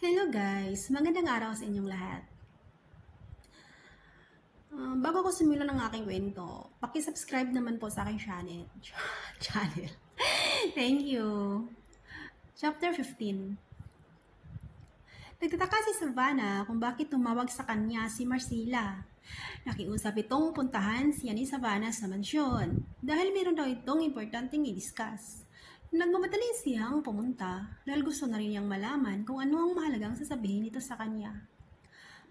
Hello guys! Magandang araw sa inyong lahat. Ah, bago ko simulan ng aking kwento, paki-subscribe naman po sa aking channel. channel. Thank you. Chapter 15 Nagtataka si Savannah kung bakit tumawag sa kanya si Marcela. Nakiusap itong puntahan siya ni Savannah sa mansyon dahil meron daw itong importanteng i-discuss. Nagmamadali siyang pumunta dahil gusto na rin niyang malaman kung ano ang mahalagang sasabihin nito sa kanya.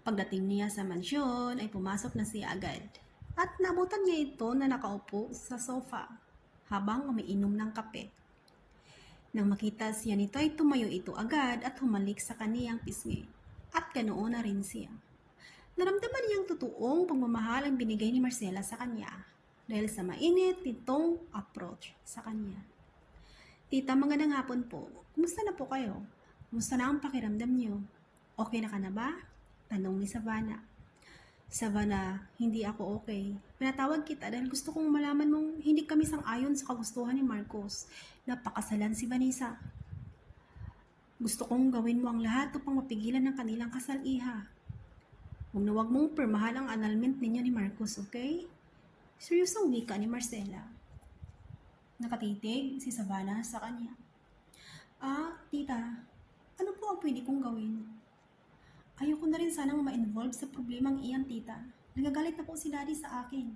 Pagdating niya sa mansyon ay pumasok na siya agad at nabutan niya ito na nakaupo sa sofa habang umiinom ng kape. Nang makita siya nito ay tumayo ito agad at humalik sa kaniyang pisngi at ganoon na rin siya. Naramdaman niyang totoong pagmamahal ang binigay ni Marcela sa kanya dahil sa mainit nitong approach sa kanya. Tita, magandang hapon po. Kumusta na po kayo? Kumusta na ang pakiramdam niyo? Okay na ka na ba? Tanong ni Savannah. Savannah, hindi ako okay. Pinatawag kita dahil gusto kong malaman mong hindi kami sang-ayon sa kagustuhan ni Marcos. Napakasalan si Vanessa. Gusto kong gawin mo ang lahat upang mapigilan ng kanilang kasal, iha. Huwag na huwag mong permahan ang annulment ninyo ni Marcos, okay? Seryosong wika ni Marcela. Nakatitig si Savannah sa kanya. Ah, tita, ano po ang pwede kong gawin? Ayoko na rin sanang ma-involve sa problemang iyan, tita. Nagagalit na po si daddy sa akin.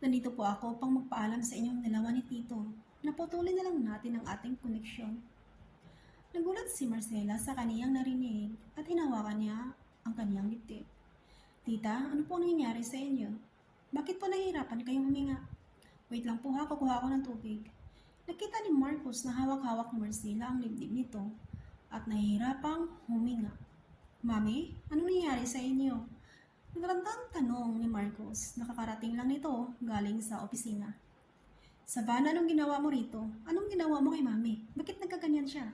Nandito po ako upang magpaalam sa inyong dalawa ni Tito. Naputulin na lang natin ang ating koneksyon. Nagulat si Marcela sa kaniyang narinig at hinawakan niya ang kaniyang dibdib. Tita, ano po ang nangyayari sa inyo? Bakit po nahihirapan kayong huminga? Wait lang po ha, kukuha ako ng tubig. Nakita ni Marcos na hawak-hawak ni Marcela ang dibdib nito at nahihirapang huminga. Mami, ano nangyayari sa inyo? Nagrandang tanong ni Marcos, nakakarating lang nito galing sa opisina. Savannah, anong ginawa mo rito? Anong ginawa mo kay Mami? Bakit nagkaganyan siya?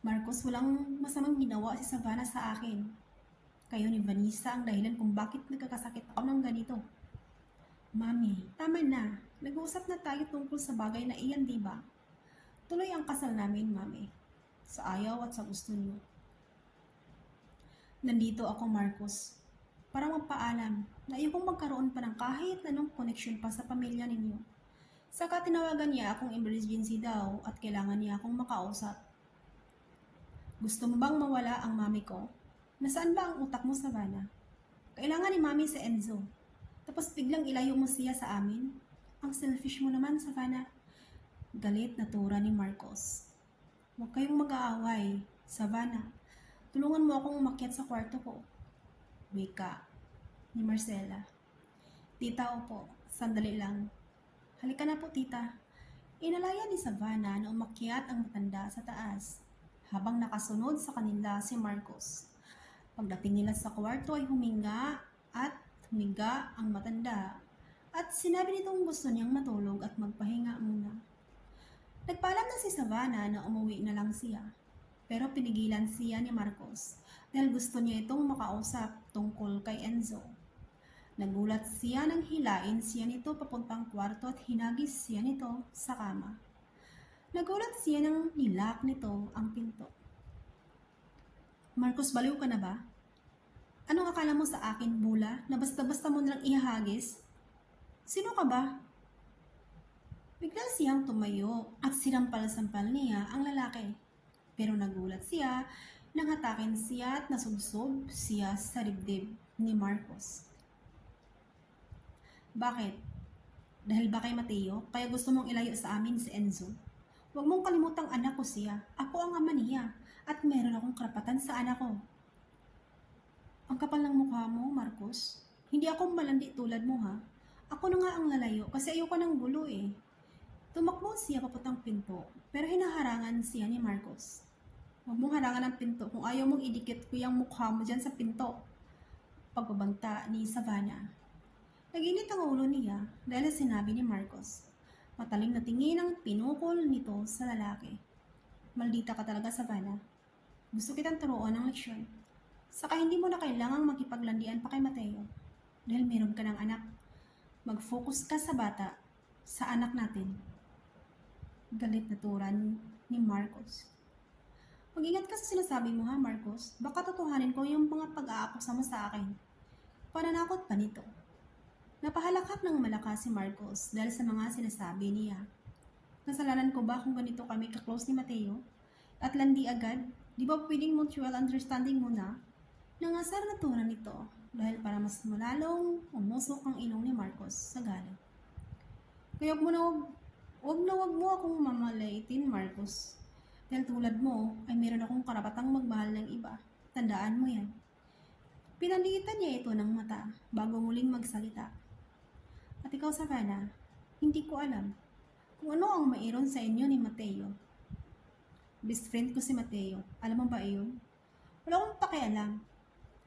Marcos, walang masamang ginawa si Savannah sa akin. Kayo ni Vanessa ang dahilan kung bakit nagkakasakit ako ng ganito. Mami, tama na. Nag-uusap na tayo tungkol sa bagay na iyan, di ba? Tuloy ang kasal namin, Mami. Sa ayaw at sa gusto niyo. Nandito ako, Marcos. Para magpaalam na ayokong magkaroon pa ng kahit anong connection pa sa pamilya ninyo. Saka tinawagan niya akong emergency daw at kailangan niya akong makausap. Gusto mo bang mawala ang mami ko? Nasaan ba ang utak mo, Savannah? Kailangan ni mami si Enzo. Tapos biglang ilayo mo siya sa amin? Ang selfish mo naman, Savannah. Galit na tura ni Marcos. Huwag kayong mag-aaway, Savannah. Tulungan mo akong umakyat sa kwarto ko. Wika ni Marcela. Tita, opo. Sandali lang. Halika na po, tita. Inalaya ni Savannah na umakyat ang matanda sa taas habang nakasunod sa kanila si Marcos. Pagdating nila sa kwarto ay huminga at humiga ang matanda at sinabi nitong gusto niyang matulog at magpahinga muna. Nagpaalam na si Savannah na umuwi na lang siya pero pinigilan siya ni Marcos dahil gusto niya itong makausap tungkol kay Enzo. Nagulat siya nang hilain siya nito papuntang kwarto at hinagis siya nito sa kama. Nagulat siya nang nilak nito ang pinto. Marcos, baliw ka na ba? Anong akala mo sa akin, bula, na basta-basta mo nilang ihagis? Sino ka ba? Bigla siyang tumayo at sinampal-sampal niya ang lalaki. Pero nagulat siya nang hatakin siya at nasubsob siya sa dibdib ni Marcos. Bakit? Dahil ba kay Mateo, kaya gusto mong ilayo sa amin si Enzo? Huwag mong kalimutang anak ko siya. Ako ang ama niya at meron akong karapatan sa anak ko. Ang kapal ng mukha mo, Marcos. Hindi ako malandi tulad mo ha. Ako na nga ang lalayo kasi ayoko ng gulo eh. Tumakbo siya papatang pinto pero hinaharangan siya ni Marcos. Huwag mong harangan ang pinto kung ayaw mong idikit ko yung mukha mo dyan sa pinto. Pagbabanta ni Savannah. Naginit ang ulo niya dahil sinabi ni Marcos. Mataling na tingin ang pinukol nito sa lalaki. Maldita ka talaga, Savannah. Gusto kitang turuan ng leksyon. Saka hindi mo na kailangang makipaglandian pa kay Mateo. Dahil meron ka ng anak. Mag-focus ka sa bata, sa anak natin. Galit na turan ni Marcos. Mag-ingat ka sa sinasabi mo ha, Marcos. Baka totohanin ko yung mga pag-aakusa mo sa akin. Pananakot pa nito. Napahalakak ng malakas si Marcos dahil sa mga sinasabi niya. Kasalanan ko ba kung ganito kami ka-close ni Mateo? At landi agad? Di ba pwedeng mutual understanding muna? Nangasar na tunan nito dahil para mas malalong umusok ang ilong ni Marcos sa galit. Kaya mo na wag, wag na wag mo akong mamalaitin, Marcos. Dahil tulad mo, ay meron akong karapatang magmahal ng iba. Tandaan mo yan. Pinalitan niya ito ng mata bago muling magsalita. At ikaw, Savannah, hindi ko alam kung ano ang mairon sa inyo ni Mateo. Best friend ko si Mateo. Alam mo ba iyon? Wala akong pakialam.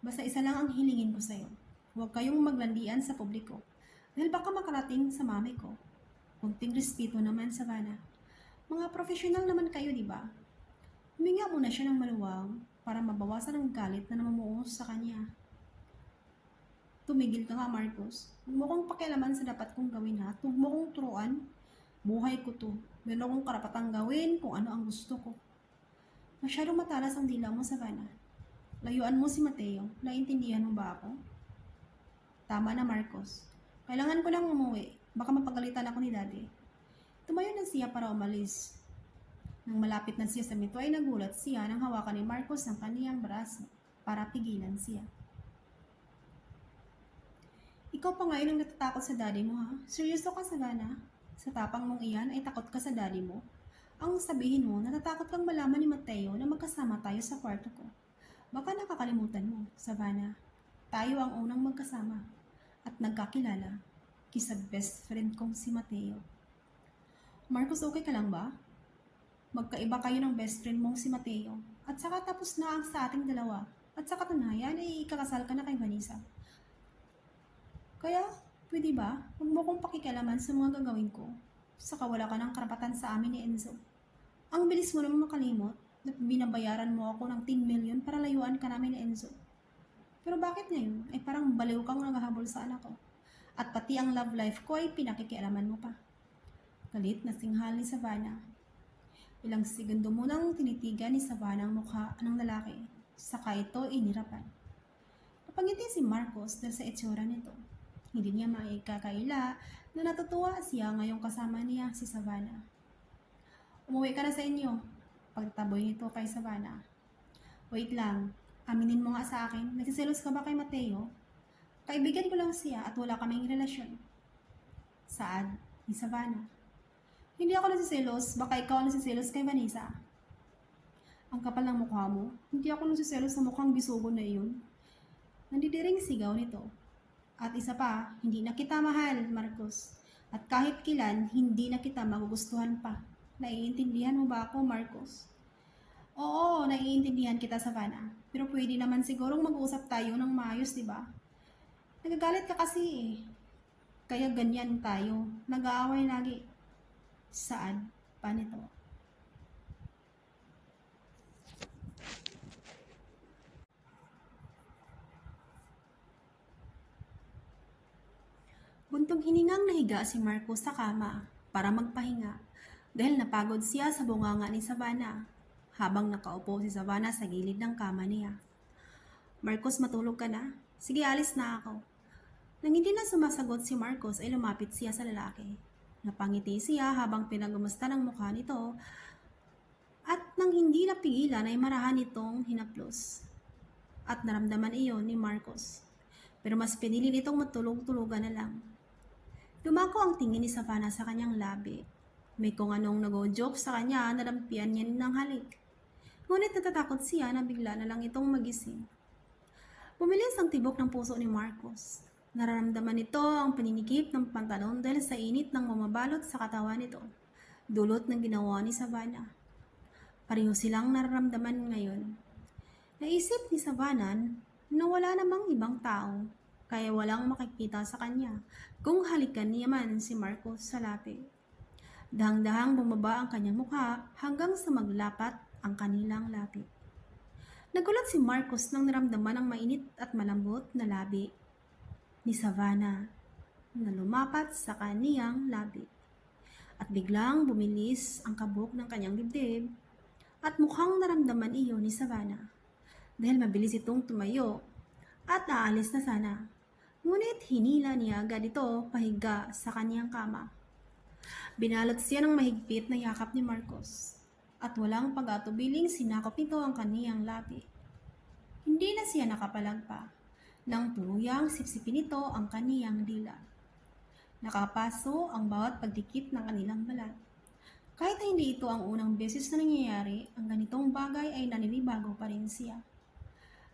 Basta isa lang ang hilingin ko sa'yo. Huwag kayong maglandian sa publiko. Dahil baka makarating sa mami ko. Kunting respeto naman, Savannah. Mga profesional naman kayo, di ba? Huminga muna siya ng maluwang para mabawasan ang galit na namumuo sa kanya. Tumigil ka nga, Marcos. Huwag mo pakialaman sa dapat kong gawin, ha? Huwag kong turuan. Buhay ko to. Meron akong karapatang gawin kung ano ang gusto ko. Masyadong matalas ang dila mo, Savannah. Layuan mo si Mateo. Naintindihan mo ba ako? Tama na, Marcos. Kailangan ko lang umuwi. Baka mapagalitan ako ni Daddy. Tumayo na siya para umalis. Nang malapit na siya sa mito ay nagulat siya nang hawakan ni Marcos ang kaniyang braso para pigilan siya. Ikaw pa ngayon ang natatakot sa daddy mo ha? Seryoso ka Savannah? Sa tapang mong iyan ay takot ka sa daddy mo? Ang sabihin mo, natatakot kang malaman ni Mateo na magkasama tayo sa kwarto ko. Baka nakakalimutan mo, Savannah. Tayo ang unang magkasama at nagkakilala kisa best friend kong si Mateo. Marcos, okay ka lang ba? Magkaiba kayo ng best friend mong si Mateo. At saka tapos na ang sa ating dalawa. At sa katunayan ay ikakasal ka na kay Vanessa. Kaya, pwede ba? Huwag mo kong pakikialaman sa mga gagawin ko. Saka wala ka ng karapatan sa amin ni Enzo. Ang bilis mo naman makalimot na binabayaran mo ako ng 10 million para layuan ka namin ni Enzo. Pero bakit ngayon ay parang baliw kang naghahabol sa anak ko? At pati ang love life ko ay pinakikialaman mo pa. Galit na singhal ni Savannah. Ilang segundo mo nang tinitigan ni Savannah ang mukha ng lalaki. Saka ito inirapan. Napangiti si Marcos dahil sa itsura nito. Hindi niya maikakaila na natutuwa siya ngayong kasama niya si Savannah. Umuwi ka na sa inyo. Pagtaboy nito kay Savannah. Wait lang. Aminin mo nga sa akin, nagsiselos ka ba kay Mateo? Kaibigan ko lang siya at wala kaming relasyon. Saad ni Savannah. Hindi ako nagsiselos, baka ikaw ang nagsiselos kay Vanessa. Ang kapal ng mukha mo, hindi ako nagsiselos sa mukhang bisugo na iyon. Nandidiring sigaw nito. At isa pa, hindi na kita mahal, Marcos. At kahit kilan, hindi na kita magugustuhan pa. Naiintindihan mo ba ako, Marcos? Oo, naiintindihan kita, Savannah. Pero pwede naman sigurong mag-usap tayo ng maayos, di ba? Nagagalit ka kasi eh. Kaya ganyan tayo. Nag-aaway lagi. Saan pa nito? Buntong hiningang nahiga si Marco sa kama para magpahinga dahil napagod siya sa bunganga ni Savannah habang nakaupo si Savannah sa gilid ng kama niya. Marcos, matulog ka na? Sige, alis na ako. Nang hindi na sumasagot si Marcos ay lumapit siya sa lalaki. Napangiti siya habang pinagumusta ng mukha nito at nang hindi napigilan ay marahan itong hinaplos. At naramdaman iyon ni Marcos. Pero mas pinili nitong matulog-tulugan na lang. Dumako ang tingin ni Savannah sa kanyang labi. May kung anong nag-joke sa kanya na dampian niya ng halik. Ngunit natatakot siya na bigla na lang itong magising. Bumilis ang tibok ng puso ni Marcos. Nararamdaman nito ang paninikip ng pantalon dahil sa init ng mamabalot sa katawan nito. Dulot ng ginawa ni Savannah. Pareho silang nararamdaman ngayon. Naisip ni Savannah na wala namang ibang tao kaya walang makikita sa kanya kung halikan niya man si Marcos sa lapi. Dahang-dahang bumaba ang kanyang mukha hanggang sa maglapat ang kanilang lapi. Nagulat si Marcos nang naramdaman ang mainit at malambot na labi ni Savannah na lumapat sa kaniyang labi. At biglang bumilis ang kabok ng kanyang dibdib At mukhang naramdaman iyon ni Savannah. Dahil mabilis itong tumayo at aalis na sana. Ngunit hinila niya agad ito pahiga sa kaniyang kama. Binalot siya ng mahigpit na yakap ni Marcos at walang pag-atubiling sinakop nito ang kaniyang labi. Hindi na siya nakapalagpa nang tuluyang sipsipin nito ang kaniyang dila. Nakapaso ang bawat pagdikit ng kanilang balat. Kahit na hindi ito ang unang beses na nangyayari, ang ganitong bagay ay naninibago pa rin siya.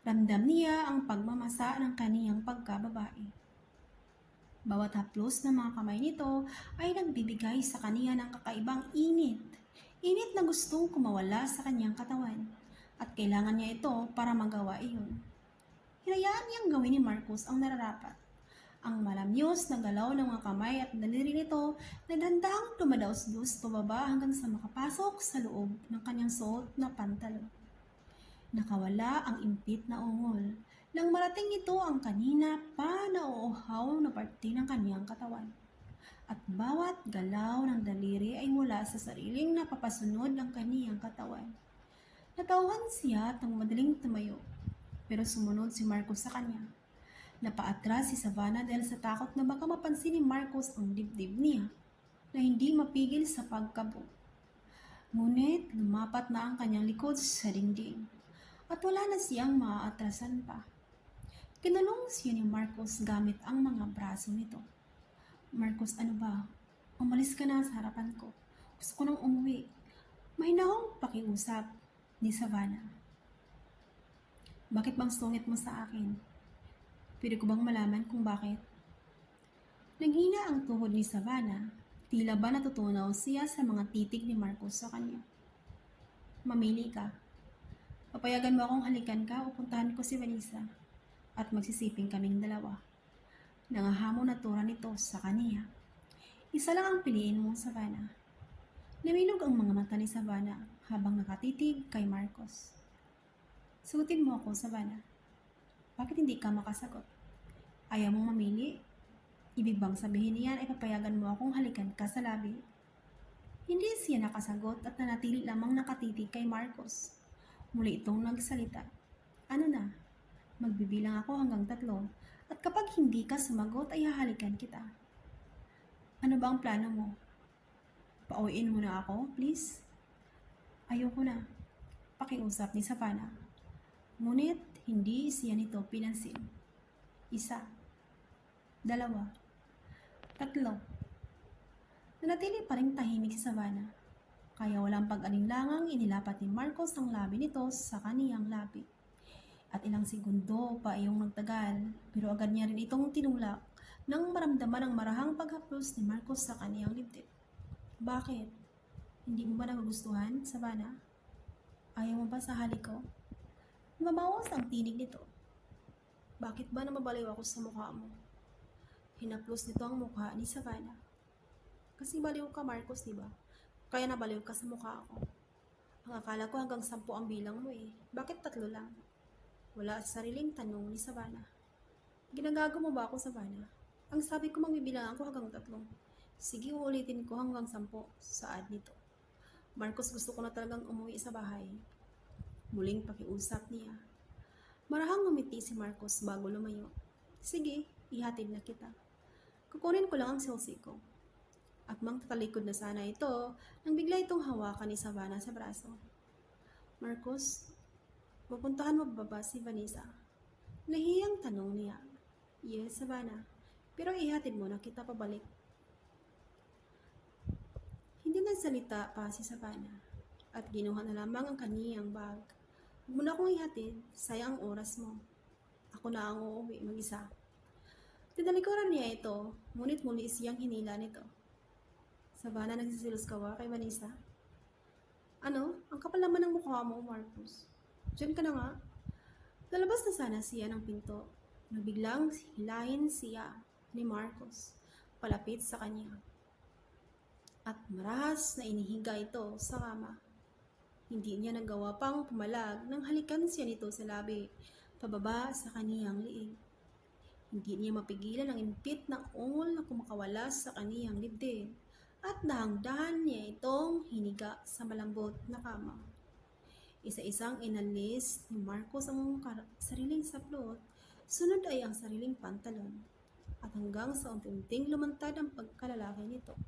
Ramdam niya ang pagmamasa ng kaniyang pagkababae. Bawat haplos ng mga kamay nito ay nagbibigay sa kaniya ng kakaibang init. Init na gustong kumawala sa kanyang katawan at kailangan niya ito para magawa iyon. Hinayaan niyang gawin ni Marcos ang nararapat. Ang malamyos na galaw ng mga kamay at daliri nito na dandang dumadaos-dus pababa hanggang sa makapasok sa loob ng kanyang suot na pantalon. Nakawala ang impit na ungol nang marating ito ang kanina pa nauuhaw na parte ng kanyang katawan. At bawat galaw ng daliri ay mula sa sariling napapasunod ng kaniyang katawan. Natawan siya at ang madaling tumayo, pero sumunod si Marcos sa kanya. Napaatras si Savannah dahil sa takot na baka mapansin ni Marcos ang dibdib niya na hindi mapigil sa pagkabo. Ngunit lumapat na ang kanyang likod sa dingding at wala na siyang maaatrasan pa. Kinulong siya ni Marcos gamit ang mga braso nito. Marcos, ano ba? Umalis ka na sa harapan ko. Gusto ko nang umuwi. Mahinahong pakiusap ni Savannah. Bakit bang sungit mo sa akin? Pwede ko bang malaman kung bakit? Nanghina ang tuhod ni Savannah, tila ba natutunaw siya sa mga titig ni Marcos sa kanya. Mamili ka. Papayagan mo akong halikan ka o puntahan ko si Vanessa at magsisiping kaming dalawa. Nangahamon na tura nito sa kaniya. Isa lang ang piliin mo, Savannah. Namilog ang mga mata ni Savannah habang nakatitig kay Marcos. Sagutin mo ako, Savannah. Bakit hindi ka makasagot? Ayaw mong mamili? Ibig bang sabihin niyan ay papayagan mo akong halikan ka sa labi? Hindi siya nakasagot at nanatili lamang nakatitig kay Marcos. Muli itong nagsalita. Ano na? Magbibilang ako hanggang tatlo at kapag hindi ka sumagot ay hahalikan kita. Ano ba ang plano mo? Pauwiin mo na ako, please? Ayoko na. Pakiusap ni Savannah. Ngunit hindi siya nito pinansin. Isa. Dalawa. Tatlo. Nanatili pa rin tahimik si Savannah. Kaya walang pag-alinlangang inilapat ni Marcos ang labi nito sa kaniyang labi. At ilang segundo pa iyong nagtagal, pero agad niya rin itong tinulak nang maramdaman ang marahang paghaplos ni Marcos sa kaniyang dibdib. Bakit? Hindi mo ba nagugustuhan, Savannah? Ayaw mo ba sa halik ko? Mabawas ang tinig nito. Bakit ba namabaliw ako sa mukha mo? Hinaplos nito ang mukha ni Savannah. Kasi baliw ka, Marcos, di ba? Kaya nabaliw ka sa mukha ko. Ang akala ko hanggang sampu ang bilang mo eh. Bakit tatlo lang? Wala sa sariling tanong ni Savannah. Ginagago mo ba ako, Savannah? Ang sabi ko magbibilang ako hanggang tatlong. Sige, uulitin ko hanggang sampu. Saad nito. Marcos, gusto ko na talagang umuwi sa bahay. Muling pakiusap niya. Marahang ngumiti si Marcos bago lumayo. Sige, ihatid na kita. Kukunin ko lang ang silsi ko. At mang tatalikod na sana ito nang bigla itong hawakan ni Savannah sa braso. Marcos, pupuntahan mo ba ba si Vanessa? Nahiyang tanong niya. Yes, Savannah. Pero ihatid mo na kita pabalik. Hindi nagsalita pa si Savannah at ginuha na lamang ang kaniyang bag. Huwag mo na akong ihatid, sayang ang oras mo. Ako na ang uuwi mag-isa. Tinalikuran niya ito, ngunit muli siyang hinila nito. Savannah, nagsisilos ka ba kay Vanessa? Ano? Ang kapal naman ng mukha mo, Marcus. Diyan ka na nga. Lalabas na sana siya ng pinto. Nabiglang hilahin siya ni Marcos palapit sa kanya. At marahas na inihiga ito sa kama. Hindi niya nagawa pang pumalag nang halikan siya nito sa labi, pababa sa kaniyang liig. Hindi niya mapigilan ang impit na ungol na kumakawalas sa kaniyang dibdib at dahang-dahan niya itong hiniga sa malambot na kama. Isa-isang inalis ni Marcos ang sariling saplot, sunod ay ang sariling pantalon, at hanggang sa unti-unting lumantad ang pagkalalaki nito.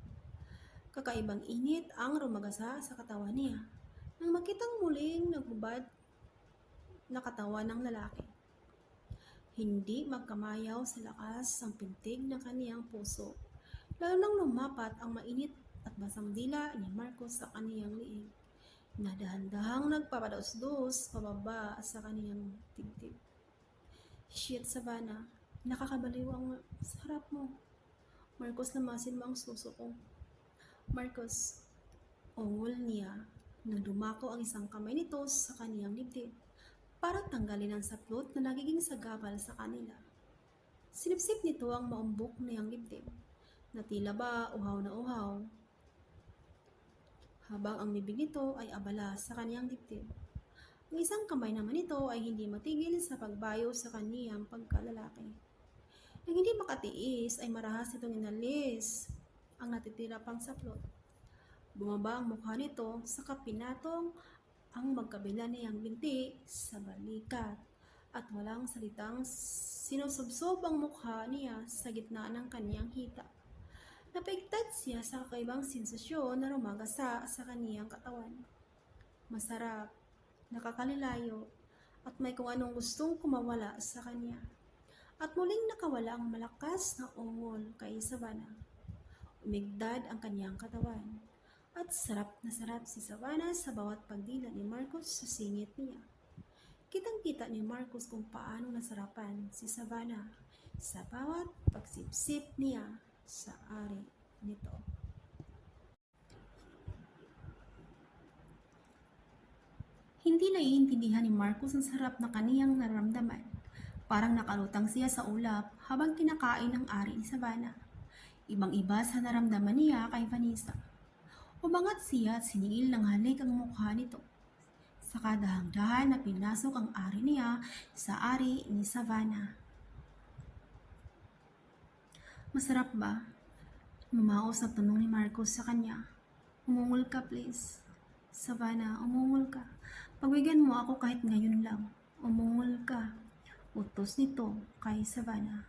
Kakaibang init ang rumagasa sa katawan niya nang makitang muling naghubad na katawan ng lalaki. Hindi magkamayaw sa lakas ang pintig ng kaniyang puso, lalo nang lumapat ang mainit at basang dila ni Marcos sa kaniyang liig na dahan-dahang nagpapadus-dus pababa sa kaniyang dibdib. Shit, Savannah. Nakakabaliw ang sarap mo. Marcos, lamasin mo ang suso ko. Marcos, ungol niya nang dumako ang isang kamay nito sa kaniyang dibdib para tanggalin ang saplot na nagiging sagabal sa kanila. Sinipsip nito ang maumbok niyang dibdib na tila ba uhaw na uhaw habang ang bibig nito ay abala sa kaniyang dibdib. Ang isang kamay naman nito ay hindi matigil sa pagbayo sa kaniyang pagkalalaki. Nang hindi makatiis ay marahas nitong inalis ang natitira pang saplot. Bumaba ang mukha nito sa kapinatong ang magkabila niyang binti sa balikat at walang salitang sinusubsob ang mukha niya sa gitna ng kaniyang hita. Napaigtad siya sa kakaibang sensasyon na rumagasa sa kaniyang katawan. Masarap, nakakalilayo, at may kung anong gustong kumawala sa kanya. At muling nakawala ang malakas na ungol kay Savannah. Umigdad ang kaniyang katawan. At sarap na sarap si Savannah sa bawat pagdila ni Marcos sa singit niya. Kitang-kita ni Marcos kung paano nasarapan si Savannah sa bawat pagsipsip niya sa ari nito. Hindi naiintindihan ni Marcos ang sarap na kaniyang nararamdaman. Parang nakalutang siya sa ulap habang kinakain ng ari ni Savannah. Ibang-iba sa naramdaman niya kay Vanessa. Umangat siya at siningil ng halik ang mukha nito. Sa kadahang-dahan na pinasok ang ari niya sa ari ni Savannah. Masarap ba? Mamaos na tanong ni Marcos sa kanya. Umungol ka please. Savannah, umungol ka. Pagbigyan mo ako kahit ngayon lang. Umungol ka. Utos nito kay Savannah.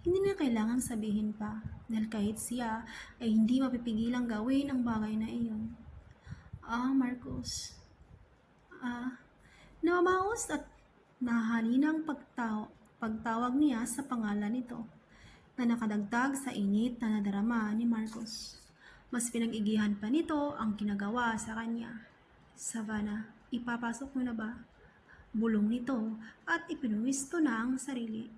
Hindi na kailangan sabihin pa dahil kahit siya ay hindi mapipigilang gawin ang bagay na iyon. Ah, Marcos. Ah, namamaos at nahalinang pagtaw pagtawag niya sa pangalan nito na nakadagdag sa init na nadarama ni Marcos. Mas pinag-igihan pa nito ang kinagawa sa kanya. Savannah, ipapasok mo na ba? Bulong nito at ipinuwisto na ang sarili.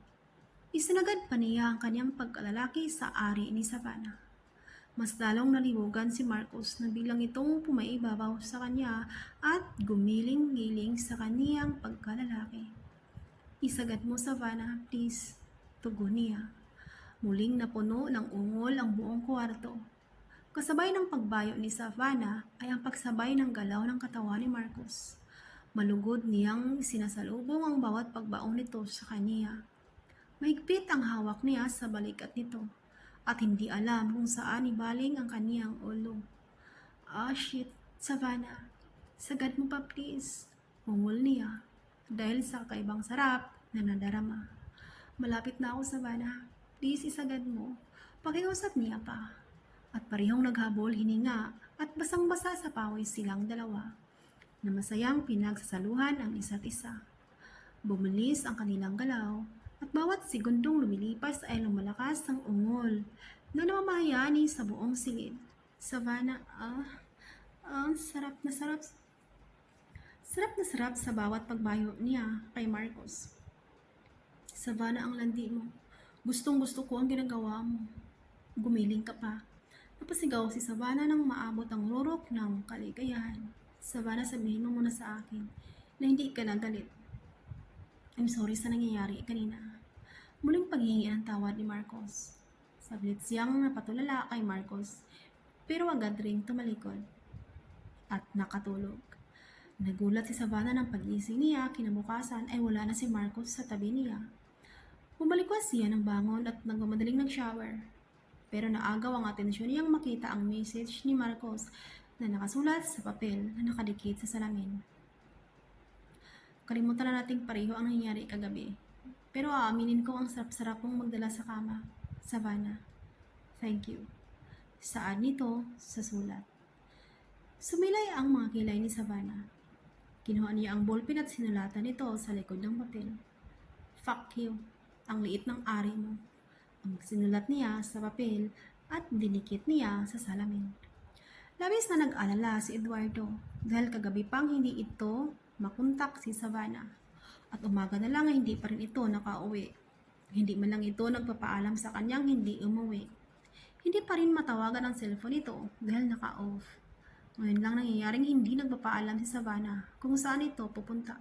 Isinagad pa niya ang kanyang pagkalalaki sa ari ni Savannah. Mas lalong nalibugan si Marcos na biglang itong pumaibabaw sa kanya at gumiling-giling sa kaniyang pagkalalaki. Isagad mo, Savannah, please. Tugon niya. Muling napuno ng ungol ang buong kwarto. Kasabay ng pagbayo ni Savannah ay ang pagsabay ng galaw ng katawan ni Marcos. Malugod niyang sinasalubong ang bawat pagbaong nito sa kaniya. Mahigpit ang hawak niya sa balikat nito at hindi alam kung saan ibaling ang kaniyang ulo. Ah, shit, Savannah. Sagad mo pa please. Ungol niya dahil sa kaibang sarap na nadarama. Malapit na ako, Savannah. Please, isagad mo. Pakiusap niya pa. At parehong naghabol hininga at basang-basa sa pawis silang dalawa na masayang pinagsasaluhan ang isa't isa. Bumilis ang kanilang galaw at bawat segundong lumilipas ay lumalakas ang ungol na namamayani sa buong silid. Savannah, ah, ah, sarap na sarap. Sarap na sarap sa bawat pagbayo niya kay Marcos. Savannah ang landi mo. Gustong gusto ko ang ginagawa mo. Gumiling ka pa. Napasigaw si Savannah nang maabot ang rurok ng kaligayahan. Savannah, sabihin mo muna sa akin na hindi ka nagalit. I'm sorry sa nangyayari kanina. Muling paghingi ng tawad ni Marcos. Saglit siyang napatulala kay Marcos, pero agad ring tumalikod at nakatulog. Nagulat si Savannah ng pagising niya kinabukasan ay wala na si Marcos sa tabi niya. Bumalikwas siya ng bangon at nagmamadaling nag-shower. Pero naagaw ang atensyon niyang makita ang message ni Marcos na nakasulat sa papel na nakadikit sa salamin. Kalimutan na nating pareho ang nangyayari kagabi. Pero aaminin ko ang sarap-sarap mong magdala sa kama. Savannah. Thank you. Saan nito? Sa sulat. Sumilay ang mga kilay ni Savannah. Kinuha niya ang ballpen at sinulatan ito sa likod ng papel. Fuck you. Ang liit ng ari mo. Ang sinulat niya sa papel at dinikit niya sa salamin. Labis na nag-alala si Eduardo dahil kagabi pang hindi ito makontak si Savannah. At umaga na lang ay hindi pa rin ito nakauwi. Hindi man lang ito nagpapaalam sa kanyang hindi umuwi. Hindi pa rin matawagan ang cellphone ito dahil naka-off. Ngayon lang nangyayaring hindi nagpapaalam si Savannah kung saan ito pupunta.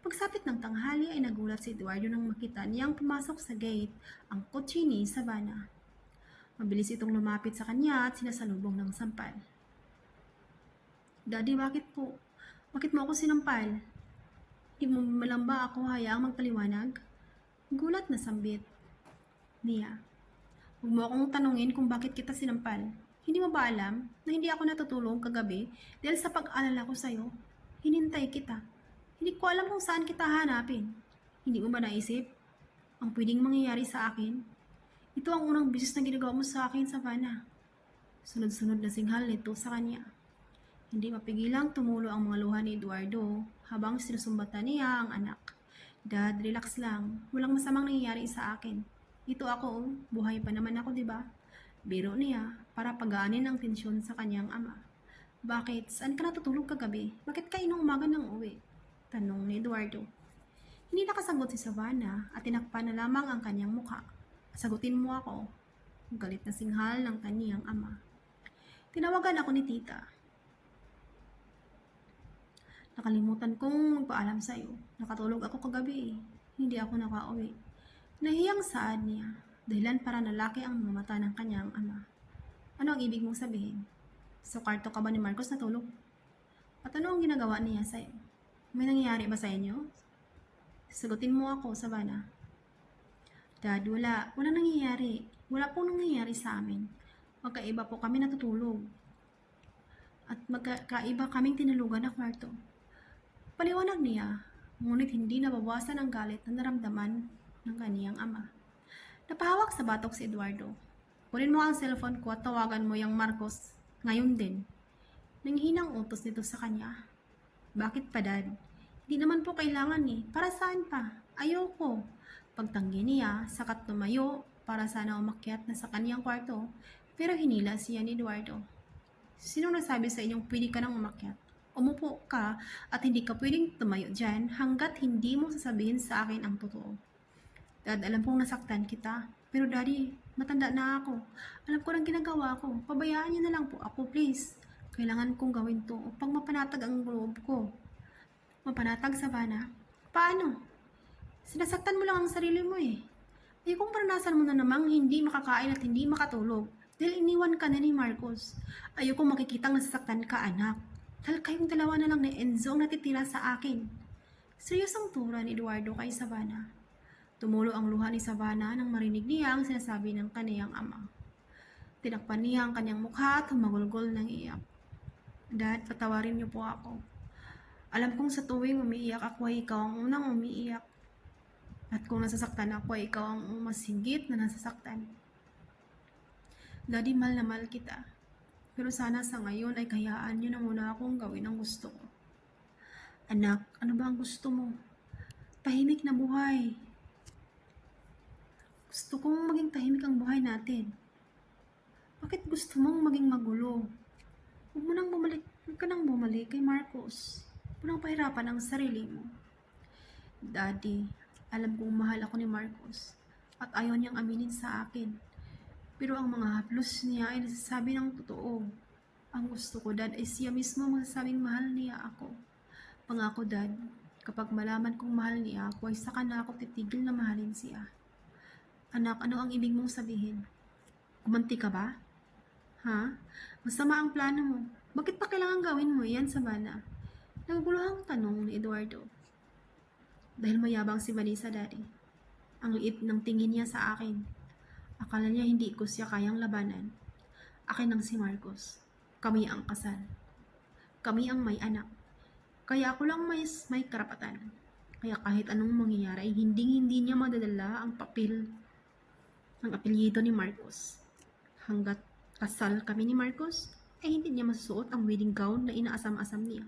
Pagsapit ng tanghali ay nagulat si Eduardo nang makita niyang pumasok sa gate ang kotse ni Savannah. Mabilis itong lumapit sa kanya at sinasalubong ng sampal. Daddy, bakit po? Bakit mo ako sinampal? Di mo malang ba ako hayaang magpaliwanag? Gulat na sambit. Mia, huwag mo akong tanungin kung bakit kita sinampal. Hindi mo ba alam na hindi ako natutulog kagabi dahil sa pag-alala ko sa'yo? Hinintay kita. Hindi ko alam kung saan kita hanapin. Hindi mo ba naisip ang pwedeng mangyayari sa akin? Ito ang unang bisis na ginagawa mo sa akin, Savannah. Sunod-sunod na singhal nito sa kanya. Hindi mapigilang tumulo ang mga luha ni Eduardo habang sinusumbatan niya ang anak. Dad, relax lang. Walang masamang nangyayari sa akin. Ito ako, oh. buhay pa naman ako, di ba? Biro niya para pagaanin ang tensyon sa kanyang ama. Bakit? Saan ka natutulog kagabi? Bakit ka inong umaga ng uwi? Tanong ni Eduardo. Hindi nakasagot si Savannah at tinakpan na lamang ang kanyang mukha. Sagutin mo ako. Galit na singhal ng kaniyang ama. Tinawagan ako ni tita. Nakalimutan kong magpaalam sa'yo. Nakatulog ako kagabi. Hindi ako nakauwi. Nahiyang saad niya. Dahilan para nalaki ang mga mata ng kanyang ama. Ano ang ibig mong sabihin? Sa kwarto ka ba ni Marcos natulog? At ano ang ginagawa niya sa'yo? May nangyayari ba sa inyo? Sagutin mo ako, Savannah. Dad, wala. Wala nangyayari. Wala pong nangyayari sa amin. Magkaiba po kami natutulog. At magkaiba kaming tinulugan na kwarto. Paliwanag niya, ngunit hindi nabawasan ang galit na naramdaman ng kaniyang ama. Napahawak sa batok si Eduardo. Kunin mo ang cellphone ko at tawagan mo yung Marcos ngayon din. Nanghinang utos nito sa kanya. Bakit pa dad? Hindi naman po kailangan eh. Para saan pa? Ayoko. Pagtanggi niya, sakat tumayo para sana umakyat na sa kaniyang kwarto, pero hinila siya ni Eduardo. Sino nasabi sa inyong pwede ka nang umakyat? Umupo ka at hindi ka pwedeng tumayo dyan hanggat hindi mo sasabihin sa akin ang totoo. Dad, alam kong nasaktan kita. Pero daddy, matanda na ako. Alam ko lang ginagawa ko. Pabayaan niyo na lang po ako, please. Kailangan kong gawin to upang mapanatag ang loob ko. Mapanatag, Savannah? Paano? Sinasaktan mo lang ang sarili mo eh. Ayokong paranasan mo na namang hindi makakain at hindi makatulog dahil iniwan ka na ni Marcos. Ayokong makikitang nasasaktan ka, anak. Dahil kayong dalawa na lang ni Enzo ang natitira sa akin. Seryosong tura ni Eduardo kay Savannah. Tumulo ang luha ni Savannah nang marinig niya ang sinasabi ng kaniyang ama. Tinakpan niya ang kanyang mukha at humagulgol ng iyak. Dad, patawarin niyo po ako. Alam kong sa tuwing umiiyak ako ay ikaw ang unang umiiyak. At kung nasasaktan ako ay ikaw ang mas na nasasaktan. Daddy, mahal na mahal kita. Pero sana sa ngayon ay kayaan niyo na muna akong gawin ang gusto ko. Anak, ano ba ang gusto mo? Tahimik na buhay. Gusto kong maging tahimik ang buhay natin. Bakit gusto mong maging magulo? Huwag mo nang bumalik, huwag ka nang bumalik kay Marcos. Huwag mo nang pahirapan ang sarili mo. Daddy, alam kong mahal ako ni Marcos at ayaw niyang aminin sa akin. Pero ang mga haplos niya ay nasasabi ng totoo. Ang gusto ko, Dad, ay siya mismo ang masasabing mahal niya ako. Pangako, Dad, kapag malaman kong mahal niya ako, ay saka na ako titigil na mahalin siya. Anak, ano ang ibig mong sabihin? Kumanti ka ba? Ha? Masama ang plano mo. Bakit pa kailangan gawin mo yan, Sabana? Naguguluhang tanong ni Eduardo. Dahil mayabang si Vanessa, Daddy. Ang liit ng tingin niya sa akin. Akala niya hindi ko siya kayang labanan. Akin ang si Marcos. Kami ang kasal. Kami ang may anak. Kaya ako lang may, may karapatan. Kaya kahit anong mangyayari ay hindi-hindi niya madadala ang papel ng apelyido ni Marcos. Hanggat kasal kami ni Marcos, ay hindi niya masusuot ang wedding gown na inaasam-asam niya.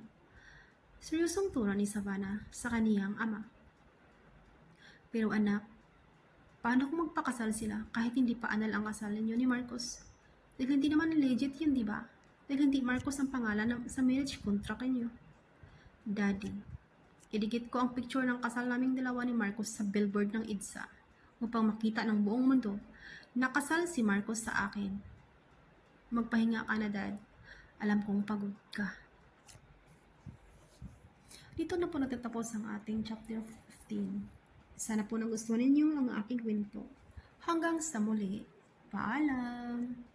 Seryosong turo ni Savannah sa kaniyang ama. Pero anak, paano kung magpakasal sila kahit hindi pa anal ang kasal ninyo ni Marcos? Dahil hindi naman legit yun, di ba? Dahil hindi Marcos ang pangalan ng, sa marriage contract ninyo. Daddy, idikit ko ang picture ng kasal naming dalawa ni Marcos sa billboard ng EDSA upang makita ng buong mundo na kasal si Marcos sa akin. Magpahinga ka na, Dad. Alam kong pagod ka. Dito na po natatapos ang ating chapter 15. Sana po nagustuhan ninyo ang aking kwento. Hanggang sa muli. Paalam!